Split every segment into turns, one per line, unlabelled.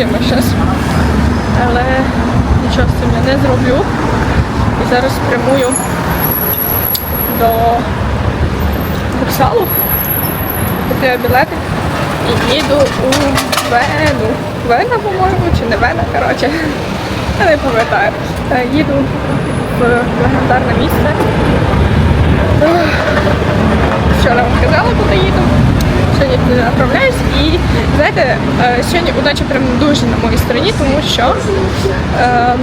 тема зараз. Але нічого з цим я не зроблю. І зараз прямую до вокзалу, купляю білети і їду у Вену. Вена, по-моєму, чи не Вена, коротше. Я не пам'ятаю. Е, Їду в легендарне місце. Вчора вам казала, куди їду. Туди направляюсь і знаєте, е, сьогодні удача прям дуже на моїй стороні, тому що е,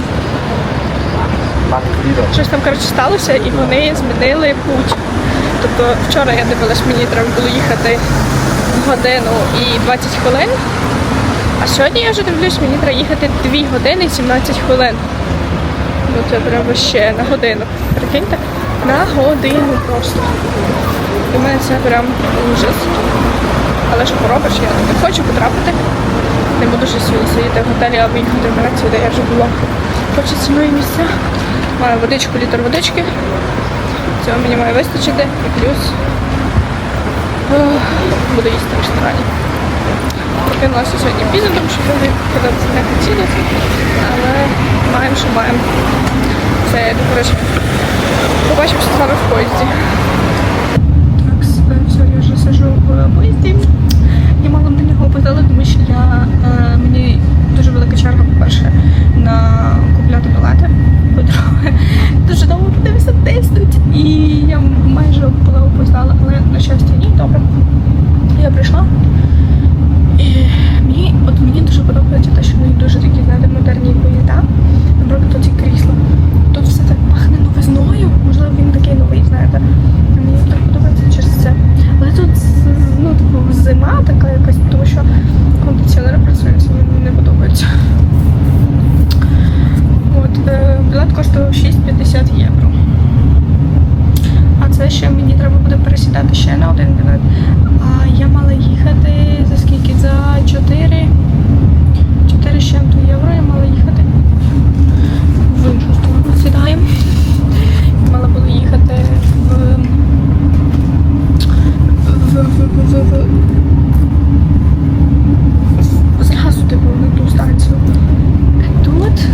щось там коротше сталося і вони змінили путь. Тобто вчора я дивилась, мені треба було їхати годину і 20 хвилин. А сьогодні я вже дивлюсь, мені треба їхати 2 години і 17 хвилин. Ну це треба ще на годину. Прикиньте? На годину просто. В мене це прям ужас. Але що поробиш, я не хочу потрапити. Не буду ще сидіти в готелі або їхати в Грецію, де я вже була. Хочеться нові місця. Маю водичку, літр водички. Цього мені має вистачити. І плюс буду їсти в ресторані. Прокинулася сьогодні пізно, тому що люди кидатися не хотіли. Але маємо, що маємо. Все, я коротше. Побачимося з вами в поїзді. Так, все, я вже сижу в поїзді. Опитала, тому що я, е, мені дуже велика черга, по-перше, на купляти білети. По-друге, дуже довго подивися тиснуть. І я майже була опоздала, але на щастя ні, добре. Я прийшла. І мені, от мені дуже подобається те, що вони дуже такі, знаєте, модерні поїзда. Наприклад, ці крісла. Тут все так пахне новизною. Можливо, він такий новий, знаєте. Мені так подобається через це. Але тут ну, типу, зима така якась, тому що кондиціонери працюють, це мені не подобається. От, білет коштує 6,50 євро. А це ще мені треба буде пересідати ще на один білет. А я мала їхати за скільки? За 4, 4 з чим-то євро я мала їхати. В іншу сторону сідаємо. Мала була їхати в, в, в, в, в, в зразу типу на ту станцію. А тут,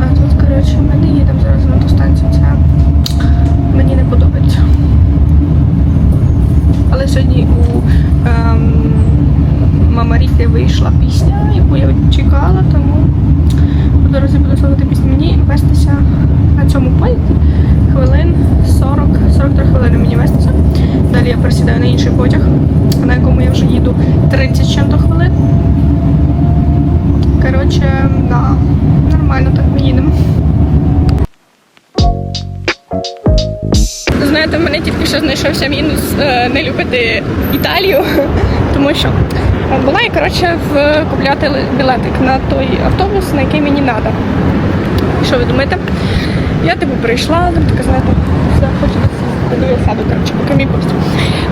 а тут, коротше, ми не їдемо зараз на ту станцію. Це мені не подобається. Але сьогодні у ем, Мама Ріки вийшла пісня, яку я чекала, тому по дорозі буду слухати пісню. Мені вестися на цьому поїзді хвилин 40, 43 хвилини мені вестися. Далі я пересідаю на інший потяг, на якому я вже їду 30 з чим-то хвилин. Коротше, да, нормально так ми їдемо. Знаєте, в мене тільки що знайшовся мінус е, не любити Італію, тому що була я коротше купляти білетик на той автобус, на який мені треба. Що ви думаєте? Я типу прийшла, там така знаєте, хочу піду я сяду, коротше, поки мій поїзд.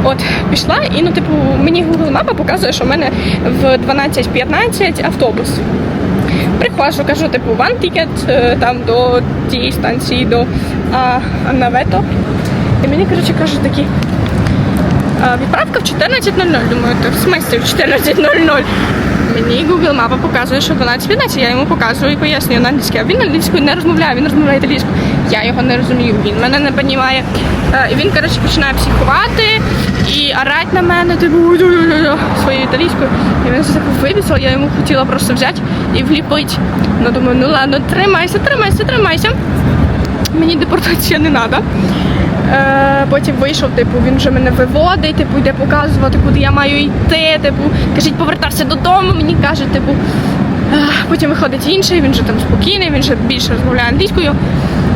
От, пішла, і ну, типу, мені Google мапа показує, що в мене в 12.15 автобус. Приходжу, кажу, типу, one ticket е, там до тієї станції, до а, Навето. І мені, коротше, кажуть такі. «А, Відправка в 14.00. Думаю, то в смислі в 14.00. Мені Google мапа показує, що 12.15. Я йому показую і пояснюю на англійській. А він англійською не розмовляє, він розмовляє італійською. Я його не розумію, він мене не розуміє. І він, коротше, починає психувати і орати на мене, типу, своєю італійською. І він все так вибісив, я йому хотіла просто взяти і вліпити. Ну, думаю, ну ладно, тримайся, тримайся, тримайся. Мені депортація не треба. Е, потім вийшов, типу, він вже мене виводить, типу, йде показувати, куди я маю йти. Типу, кажіть, повертатися додому. Мені каже, типу. Е, Потім виходить інший, він вже там спокійний, він вже більше розмовляє англійською.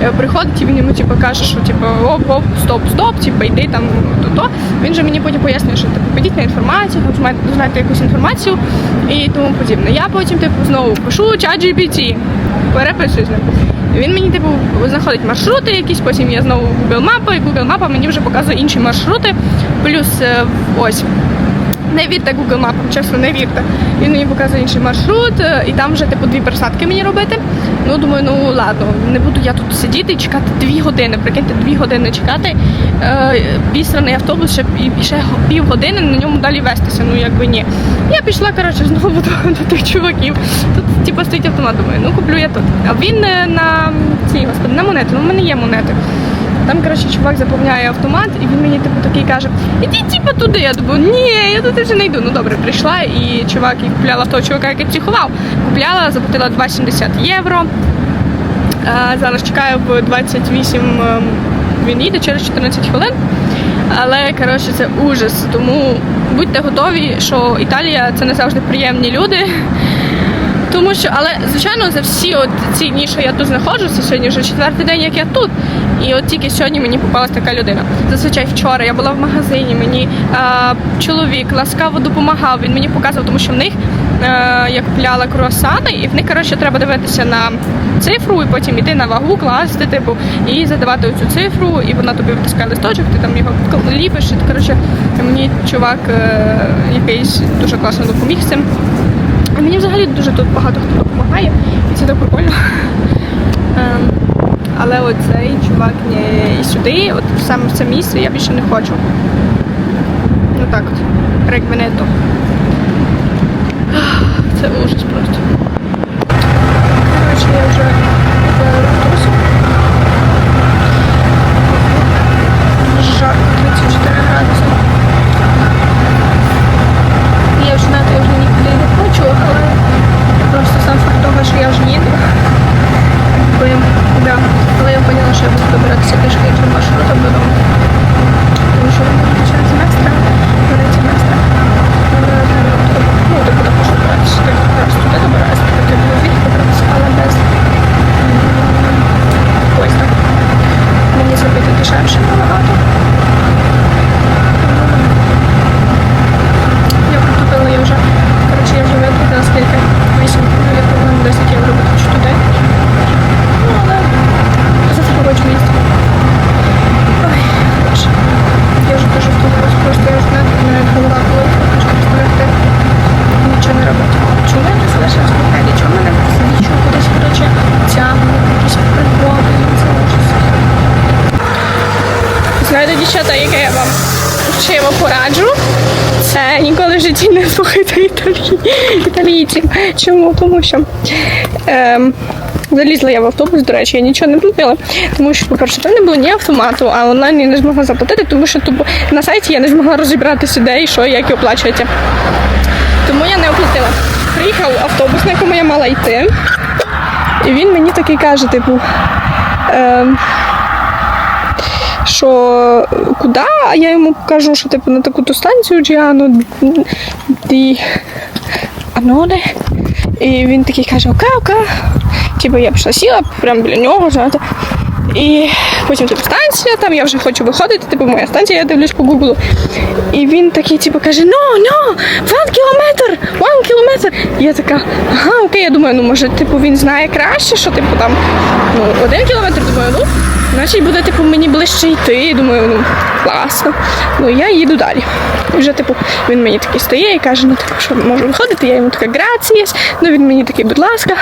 Е, Приходить і він йому типу, каже, що типу, оп, оп, стоп, стоп, типу, йди там то, то. Він же мені потім пояснює, що типу, підіть на інформацію, там знаєте, якусь інформацію і тому подібне. Я потім типу, знову пишу чат GPT, переписую ним. Він мені типу знаходить маршрути якісь, потім я знову в Google мапа, і Google мапа мені вже показує інші маршрути. Плюс е, ось Не вірте Google Maps, чесно, не вірте. Він мені показує інший маршрут, е, і там вже типу дві пересадки мені робити. Ну думаю, ну ладно, не буду я тут сидіти і чекати дві години. Прикиньте, дві години чекати. Е, бісраний автобус ще і ще пів години на ньому далі вестися. Ну якби ні. Я пішла коротше знову до, до тих чуваків. Тут типу стоїть автомат. Думаю, ну куплю я тут. А він е, на цій господи, на монети. Ну в мене є монети. Там, коротше, чувак заповняє автомат, і він мені типу такий каже: ідіть типу туди. Я думаю, ні, я туди вже не йду. Ну добре, прийшла, і чувак і купляла того чувака, який психував. Купляла, заплатила 2,70 євро. А, зараз чекаю в 28 ем, він їде через 14 хвилин. Але коротше це ужас. Тому будьте готові, що Італія це не завжди приємні люди. Тому що, але звичайно, за всі от ці дні, що я тут знаходжуся, сьогодні вже четвертий день, як я тут. І от тільки сьогодні мені попалась така людина. Зазвичай вчора я була в магазині, мені е, чоловік ласкаво допомагав. Він мені показував, тому що в них е, я купляла круасани, і в них коротше треба дивитися на цифру, і потім іти на вагу, класти, типу, і задавати оцю цифру, і вона тобі витискає листочок, ти там його ліпиш. І, коротше, мені чувак е, якийсь дуже класно допоміг цим. А мені взагалі дуже тут багато хто допомагає, і це так прикольно. Ем, але оцей чувак не і сюди, от саме в це місце я більше не хочу. Ну так от, Реквенето. Це ужас просто. Чому? Тому що ем, залізла я в автобус, до речі, я нічого не платила. Тому що, по-перше, там не було ні автомату, а я не змогла заплатити, тому що тупо на сайті я не змогла розібратися, де і що, як і оплачується. Тому я не оплатила. Приїхав автобус, на якому я мала йти. І він мені такий каже, типу. Ем, що куди, а я йому кажу, що типу на таку-то станцію Джіану ді Аноне. І він такий каже, окей, окей. Типу я пішла сіла прямо біля нього, знаєте. І потім типу, станція, там я вже хочу виходити, типу моя станція, я дивлюсь по гуглу. І він такий, типу, каже, no, no, one кілометр, one кілометр. Я така, ага, окей, я думаю, ну може, типу, він знає краще, що типу там ну, один кілометр, думаю, ну, значить буде типу мені ближче йти. Думаю, ну класно. Ну я їду далі. І вже, типу, він мені такий стає і каже, ну типу, що можу виходити, я йому така грацієс. Ну він мені такий, будь ласка,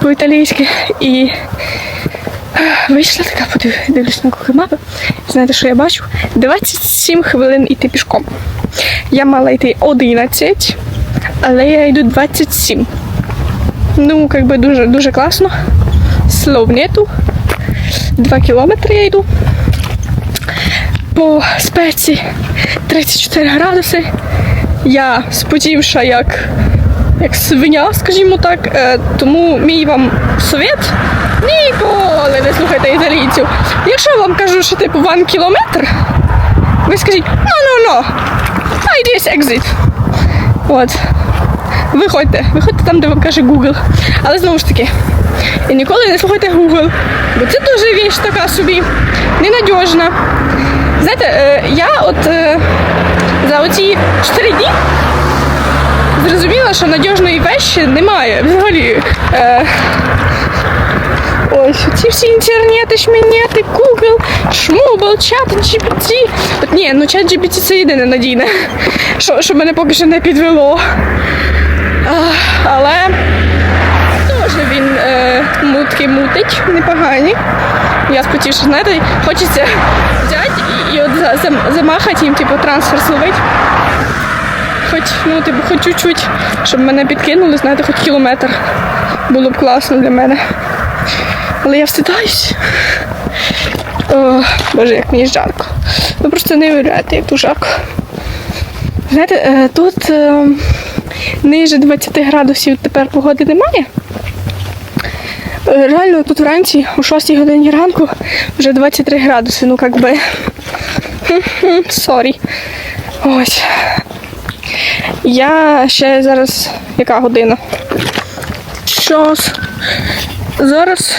по-італійськи. І Вийшла така, подив- дивлюсь на Google мапи. Знаєте, що я бачу? 27 хвилин йти пішком. Я мала йти 11, але я йду 27. Ну, би дуже, дуже класно. Слов нету. 2 кілометри я йду. По спеці 34 градуси. Я спотівша як як свиня, скажімо так. Е, тому мій вам совет ніколи не слухайте італійців. Якщо вам кажу, що типу ван кілометр, ви скажіть no, I this exit. От. Виходьте, виходьте там, де вам каже Google. Але знову ж таки, і ніколи не слухайте Google, бо це дуже віч така собі, ненадіжна. Знаєте, е, я от е, за оці 4 дні зрозуміла, що надіжної вещі немає. Взагалі. Е, ось ці всі інтернети, шмінети, Google, Шмубл, чат, GPT. От ні, ну чат GPT це єдине надійне, що, що мене поки що не підвело. А, але теж мутки мутить, непогані. Я спотів, що знаєте, хочеться взяти і, і от замахати їм, типу, трансфер зловити. Хоч, ну, типу, хоч чуть-чуть, щоб мене підкинули, знаєте, хоч кілометр. Було б класно для мене. Але я встидаюсь. О, Боже, як мені жарко. Ви просто не уявляєте, як тут жарко. Знаєте, е, тут е, ниже 20 градусів тепер погоди немає. Е, Реально тут вранці о 6 годині ранку вже 23 градуси, ну як би. Сорі. Ось. Я ще зараз. Яка година? Щось. Зараз.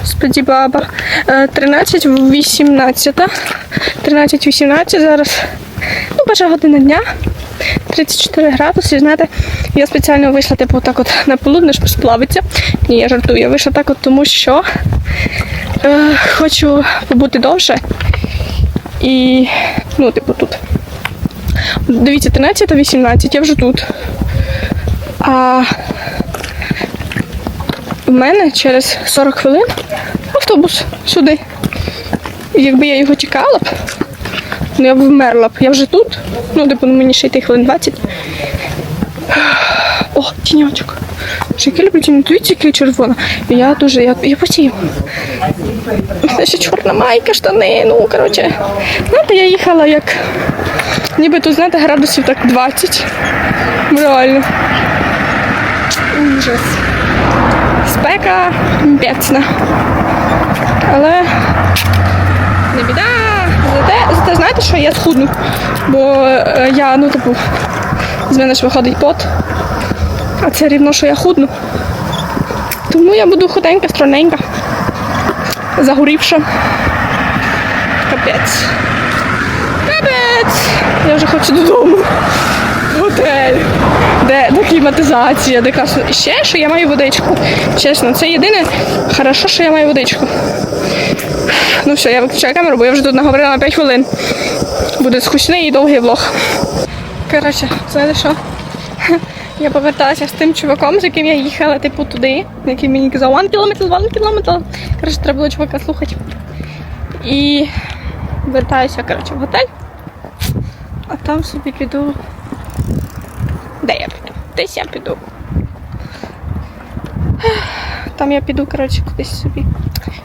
Господи, баба. Е, 13, 18. 13, 18 зараз. Ну, перша година дня. 34 градуси. Знаєте, я спеціально вийшла типу так от на полудне, щоб сплавитися. Ні, я жартую. Я вийшла так от тому, що е, хочу побути довше. І, ну, типу, тут. Дивіться, 13 та 18, я вже тут. А в мене через 40 хвилин автобус сюди. І якби я його чекала б, ну я б вмерла б. Я вже тут. Ну, типу, ну, мені ще йти хвилин 20. О, тіньочок. Я люблю тінь, дивіться, який червона. Я дуже, я, я потію. Це ще чорна майка, штани, ну, коротше. Знаєте, я їхала як Ніби тут, знаєте, градусів так 20. Реально. Ужас. Спека пецна. Але не біда. Зате, зате знаєте, що я схудну. Бо е, я, ну, типу, з мене ж виходить пот. А це рівно, що я худну. Тому я буду худенька, стройненька. Загорівша. Капець. Капець! Я вже хочу додому. Готель. Де, де кліматизація, де. І ще, що я маю водичку. Чесно, це єдине хорошо, що я маю водичку. Ну все, я виключаю камеру, бо я вже тут наговорила на 5 хвилин. Буде скучний і довгий влог. Коротше, знаєте що? Я поверталася з тим чуваком, з яким я їхала, типу, туди, який мені казав, one кілометр, one кілометр. Коротше, треба було чувака слухати. І вертаюся, коротше, в готель. А там собі піду. Де я піду? Десь я піду. Там я піду, коротше, кудись собі.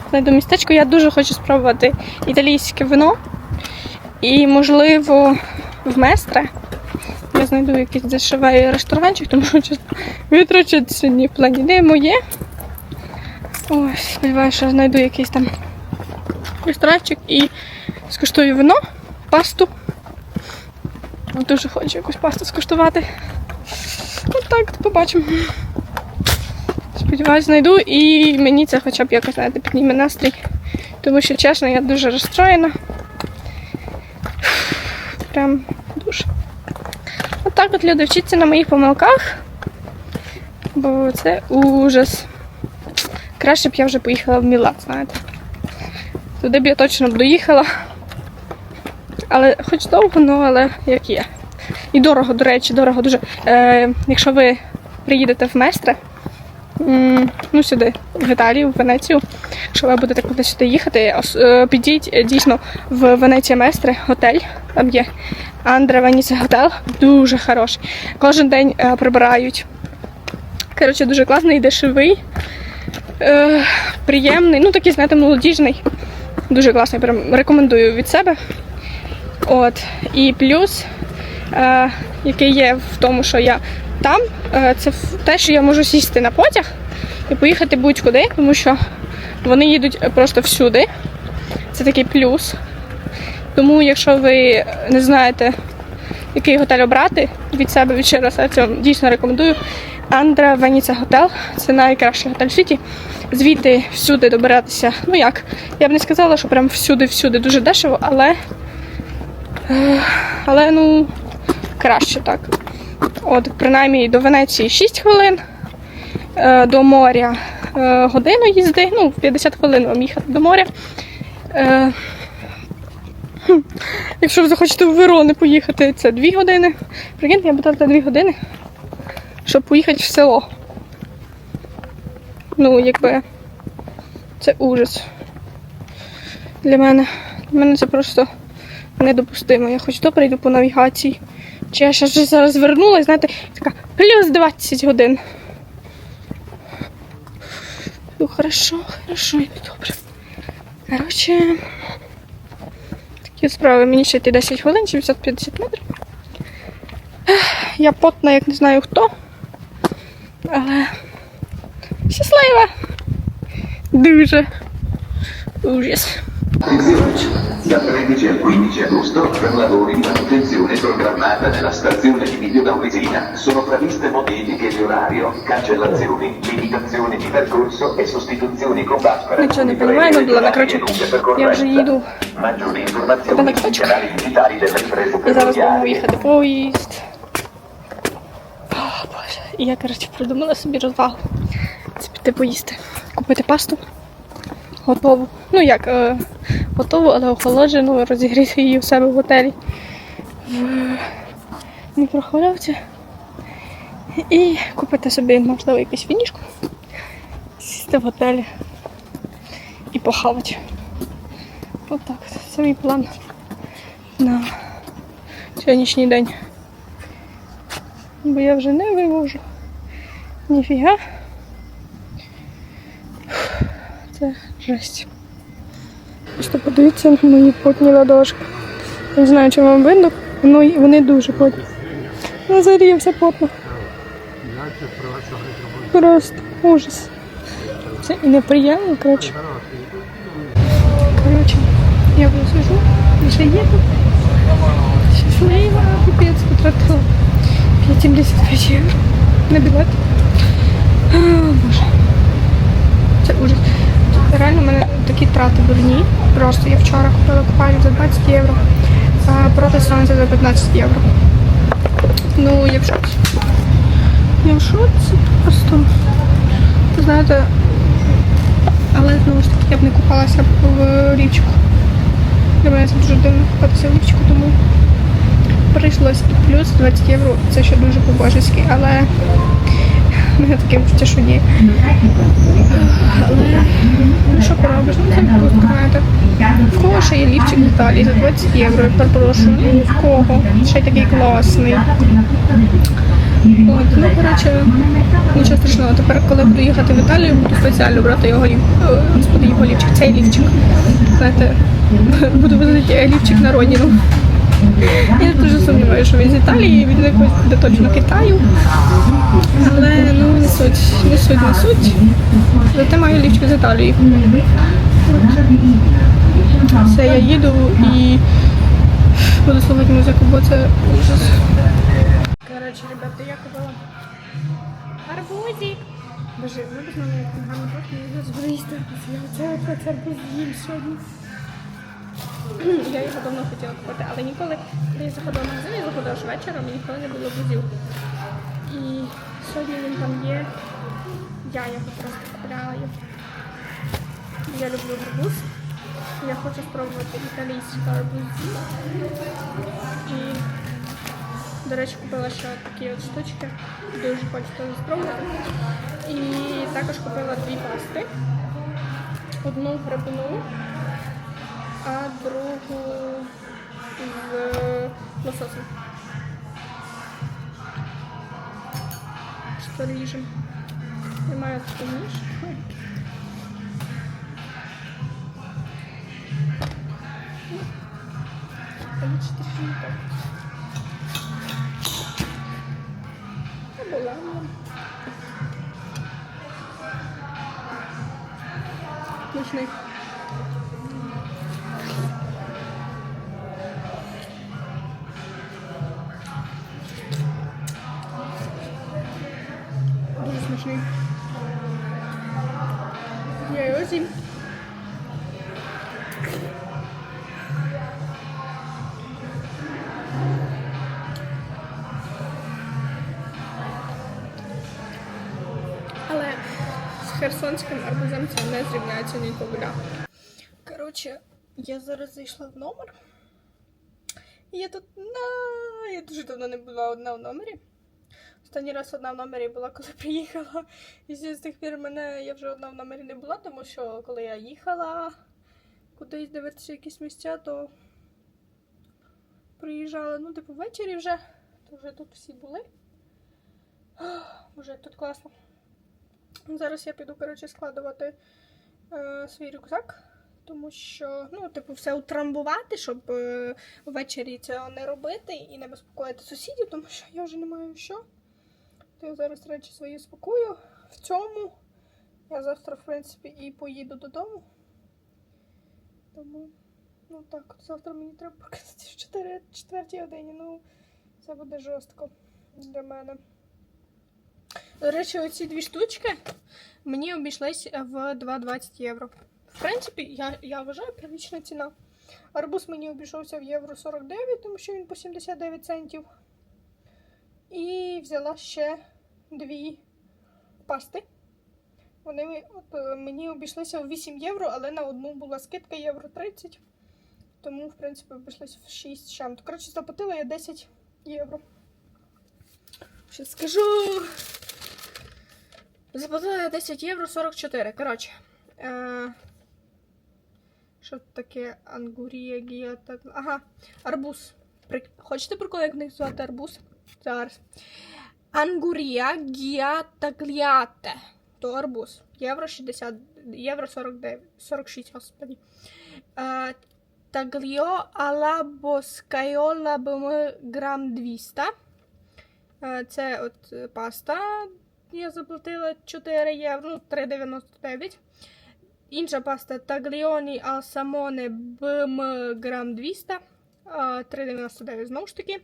Знайду містечко. Я дуже хочу спробувати італійське вино. І, можливо, в Местре я знайду якийсь дешевий ресторанчик, тому що витрачать сьогодні плані де моє. Ось, сподіваюся, що знайду якийсь там ресторанчик і скуштую вино, пасту. Дуже хочу якусь пасту скуштувати. От так, побачимо. Сподіваюсь, знайду і мені це хоча б якось знаєте, підніме настрій. Тому що, чесно, я дуже розстроєна. Прям дуже. Отак от люди вчаться на моїх помилках. Бо це ужас. Краще б я вже поїхала в Мілан, знаєте. Туди б я точно б доїхала. Але хоч довго, ну але як є. І дорого, до речі, дорого дуже. Е, якщо ви приїдете в Местре, ну сюди, в Італію, в Венецію, якщо ви будете кудись сюди їхати, е, підіть е, дійсно в Венеція Местре, готель, там є Андре Веніце готел, дуже хороший. Кожен день е, прибирають. Коротше, дуже класний, дешевий, приємний, ну такий, знаєте, молодіжний. Дуже класний, прям рекомендую від себе. От. І плюс, е, який є в тому, що я там, це те, що я можу сісти на потяг і поїхати будь-куди, тому що вони їдуть просто всюди. Це такий плюс. Тому, якщо ви не знаєте, який готель обрати від себе від щирого серця, дійсно рекомендую. Андра Веніця готел це найкращий готель в світі. Звідти всюди добиратися. Ну як, я б не сказала, що прям всюди-всюди дуже дешево, але Е, Але ну краще так. От, принаймні до Венеції 6 хвилин, е, до моря е, годину їзди, ну, 50 хвилин вам їхати до моря. Е, якщо ви захочете в Верони поїхати, це 2 години. Прикиньте, я потратила 2 години, щоб поїхати в село. Ну, якби це ужас. Для мене. Для мене це просто недопустимо. Я хоч то прийду по навігації. Чи я ще ж зараз вернулась, знаєте, така плюс 20 годин. Ну, хорошо, хорошо, йду добре. Коротше, такі справи. Мені ще йти 10 хвилин, 750 метрів. Я потна, як не знаю хто. Але щаслива. Дуже. Ужас.
Dal 13 al 15 agosto, per lavori di manutenzione programmata nella stazione di videodaulisina, sono previste modifiche di orario, cancellazioni, limitazioni di percorso e sostituzioni con bus
Нічого не розумію, ну ладно, коротше, я вже їду.
Maggiori informazioni
Куди на
sui
куточок?
canali digitali delle imprese
І зараз будемо
ferroviarie.
їхати поїзд. О, Боже. І я, коротше, придумала собі розвагу. Це піти поїсти. Купити пасту. Готову. Ну як, е, готову, але охолоджену, розігріти її у себе в готелі. В мікрохвильовці. І купити собі, можливо, якусь фінішку. Сісти в готелі і похавати. Отак. Це мій план на сьогоднішній день. Бо я вже не вивожу. Ніфіга. Це жесть. Просто подивіться на мої потні ладошки. Не знаю, чи вам видно, але вони дуже потні. Ну, взагалі я вся потна. Просто ужас. Це і неприємно, коротше. Коротше, я вже сижу, вже їду. Щаслива, пипець, потратила 5,75 євро на білет. Боже. Реально в мене такі трати дурні. Просто я вчора купила купальник за 20 євро, проти сонця за 15 євро. Ну, я в шоці. Я в шоці просто. Знаєте, але знову ж таки я б не купалася в річку. Для мене це дуже дивно купатися в річку, тому прийшлось і плюс 20 євро. Це ще дуже по-божески, але мене таке відчуття, що ні. Але ну що поробиш? Ну це відпустка, знаєте. В кого ще є лівчик в Італії за 20 євро, я перепрошую. Ну в кого. Ще й такий класний. От, ну коротше, нічого страшного. Тепер, коли буду їхати в Італію, буду спеціально брати його лів. е, Господи, його лівчик, цей лівчик. Знаєте, буду возити лівчик на родину. Я дуже сумніваюся, що він з Італії, він якось буде точно Китаю. Але ну не суть, не суть, не суть. Зате маю лівчик з Італії. Все, я їду і буду слухати музику, бо це ужас. Коротше, ребята, я купила арбузик. Боже, без мене як ногами трохи не згорісти. Я це це арбуз їм сьогодні. Я його давно хотіла купити, але ніколи, коли я заходила в магазин, я заходила ж вечором і ніколи не було бузів. І сьогодні він там є. Я його просто купляю. Я люблю арбуз. Я хочу спробувати італійський арбуз. І, до речі, купила ще такі от штучки. Дуже хочу теж спробувати. І також купила дві пасти. Одну грибну, а другу з лососем. Що ріжем. Я маю такий ніж. Ой. Смачний. Я його з'їм. Але з херсонським арбузом це не зрівняється ніколи. Коротше, я зараз зайшла в номер. Я тут на. Я дуже давно не була одна в номері. Останній раз одна в номері була, коли приїхала. І з тих пір мене я вже одна в номері не була, тому що коли я їхала кудись дивитися якісь місця, то приїжджала, ну, типу, ввечері вже, то вже тут всі були. Вже тут класно. Зараз я піду, коротше, складувати е, свій рюкзак, тому що, ну, типу, все утрамбувати, щоб е, ввечері цього не робити і не безпокоїти сусідів, тому що я вже не маю що. То я зараз речі свої спакую. В цьому я завтра, в принципі, і поїду додому. Тому, ну так, завтра мені треба прокинутися в 4, 4 годині. Ну, це буде жорстко для мене. До речі, оці дві штучки мені обійшлись в 2,20 євро. В принципі, я, я вважаю прилична ціна. Арбуз мені обійшовся в євро 49, тому що він по 79 центів. І взяла ще дві пасти. Вони от, е, мені обійшлися в 8 євро, але на одну була скидка євро 30. Тому, в принципі, обійшлися в 6 чам. Коротше, заплатила я 10 євро. Ще скажу. Заплатила я 10 євро 44. Коротше. Е... Що таке ангурія, гія, так. Ага, арбуз. Хочете прикол, як в них звати арбуз? Зараз. Ангурія гія тагліате. То арбуз. Євро 60, євро 49, 46, господи. Тагліо ала бм грам 200. Е, Це от паста. Я заплатила 4 євро, ну, 3,99. Інша паста тагліоні ал самоне бм грам 200. е, 3,99 знову ж таки.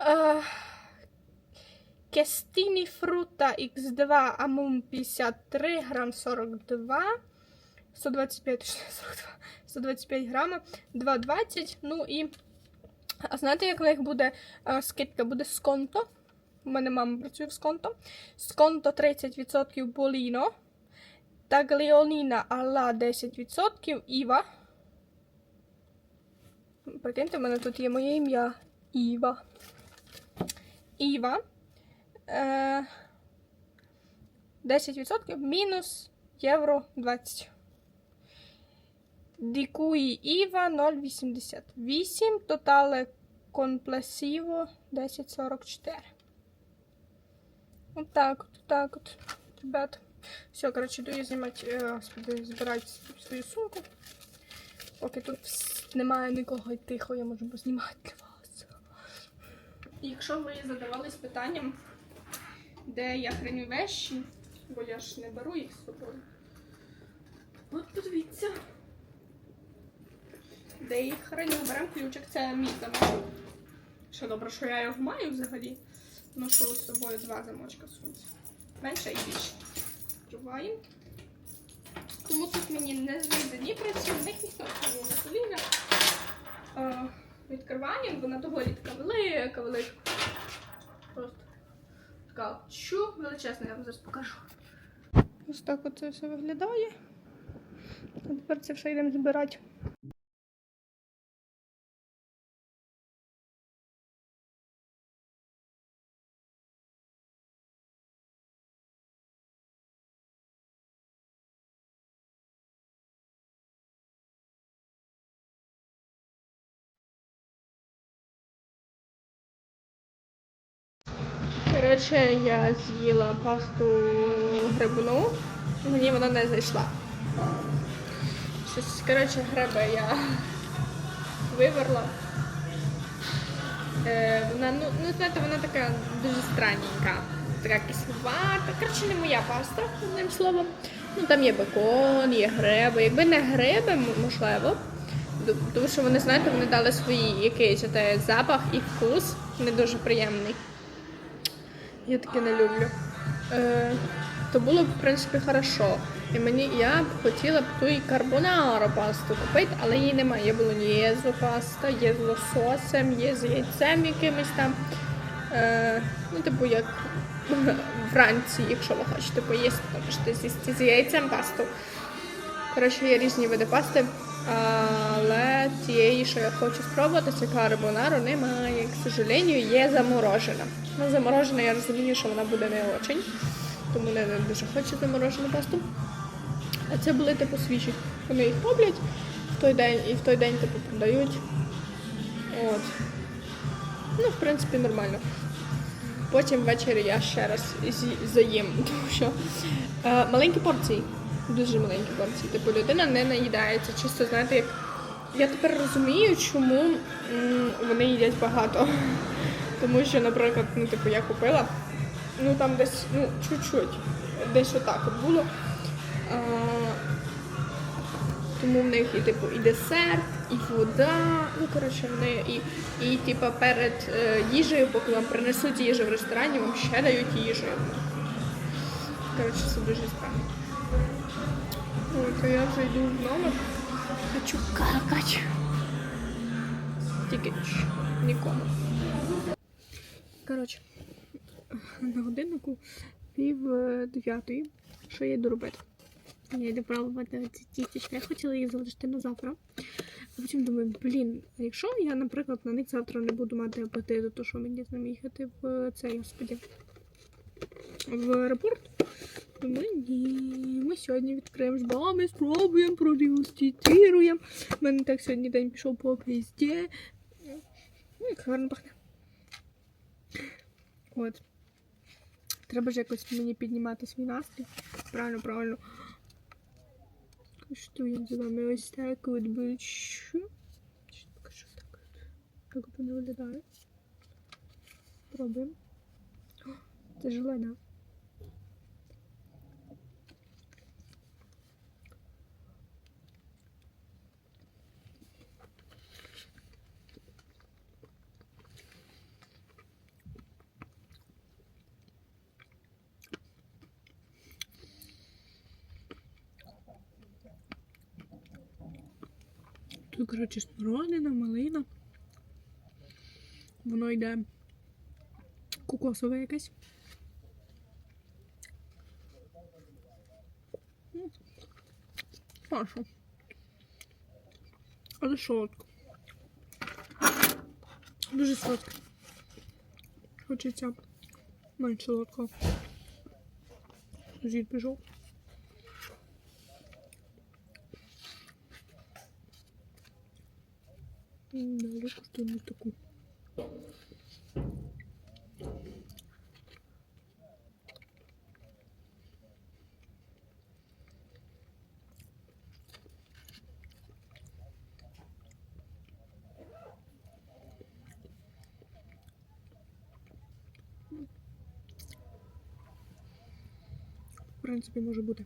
Е, Кестіні фрута X2 Амум 53 грам 42. 125, 42, 125 грама, 2,20. Ну і. А знаєте, як в них буде е, скидка? Буде сконто. У мене мама працює в сконто. Сконто 30% боліно. Тагліоніна алла 10%. Іва. Прикиньте, в мене тут є моє ім'я. Іва. Іва. Е, 10% мінус євро 20. Дікуї Іва 0,88. Тотале комплесіво 10,44. От так от, так от, ребят. Все, коротше, йду я знімати, е, господи, збирати свою сумку. Поки тут немає нікого і тихо, я можу познімати для вас. Якщо ви задавались питанням, де я храню вещі, бо я ж не беру їх з собою. От подивіться. Де я їх храню, беремо ключик, це мій замок. Що добре, що я його маю взагалі. Ношу з собою два замочка в сумці. Менше і більше. Відкриваємо. Тому тут мені не знайде ні працівник, ніхто не повіря. Відкриваємо, вона того така велика, велика. Просто така чу величезна, я вам зараз покажу. Ось так оце це все виглядає. А тепер це все йдемо збирати. Коротше, я з'їла пасту грибну, мені вона не зайшла. Щось, коротше, гриби я виверла. Е, вона, ну, ну, знаєте, вона така дуже странненька. Така кисловата. Коротше, не моя паста, одним словом. Ну, там є бекон, є гриби. Якби не гриби, можливо. Тому що вони, знаєте, вони дали свої якийсь запах і вкус не дуже приємний. Я таке не люблю. Е, то було б, в принципі, хорошо. І мені я б хотіла б ту і карбонаро пасту купити, але її немає. Є болоньєзу паста, є з лососем, є з яйцем якимось там. Е, ну, типу, як вранці, якщо ви хочете поїсти, то можете з'їсти з яйцем пасту. Коротше, є різні види пасти, але тієї, що я хочу спробувати, це карбонару немає. К сожалению, є заморожена. Ну, заморожена, я розумію, що вона буде не очень, тому не дуже хочу заморожену пасту. А це були типу свіжі. Вони їх роблять в той день і в той день типу продають. От. Ну, в принципі, нормально. Потім ввечері я ще раз заїм, тому що е, маленькі порції, дуже маленькі порції. Типу людина не наїдається. Чисто знаєте, як я тепер розумію, чому м, вони їдять багато. Тому що, наприклад, ну, типу, я купила, ну там десь, ну, чуть-чуть, десь отак от було. А, тому в них і типу і десерт, і вода. Ну коротше, вони і, і типу, перед е, їжею, поки вам принесуть їжу в ресторані, вам ще дають їжу. Коротше, це дуже странно. От, а я вже йду в номер. Хочу какать. Тільки нікому. Коротше, на годиннику пів е, дев'ятої. Що я йду робити? Я йду пробувати ці. Я хотіла їх залишити на завтра. А потім думаю, блін, якщо я, наприклад, на них завтра не буду мати апетиту, то що мені з ними їхати в цей, господі, в аеропорт? Думаю, ні, ми сьогодні відкриємо з спробуємо, продегустируємо. У мене так сьогодні день пішов по пізді. Ну, як гарно пахне. От. Треба ж якось мені піднімати свій настрій. Правильно, правильно. Куштуємо з вами ось так от. Щас покажу так. Як воно виглядає. Пробуємо. Це ж да? Тут, коротше, смородина, малина. Воно йде кокосове якесь. М. Хорошо. Але солодко. Дуже солодко. Хочеться менш солодкого. Зід пішов. М, Далі куштуємо таку. В принципі, може бути.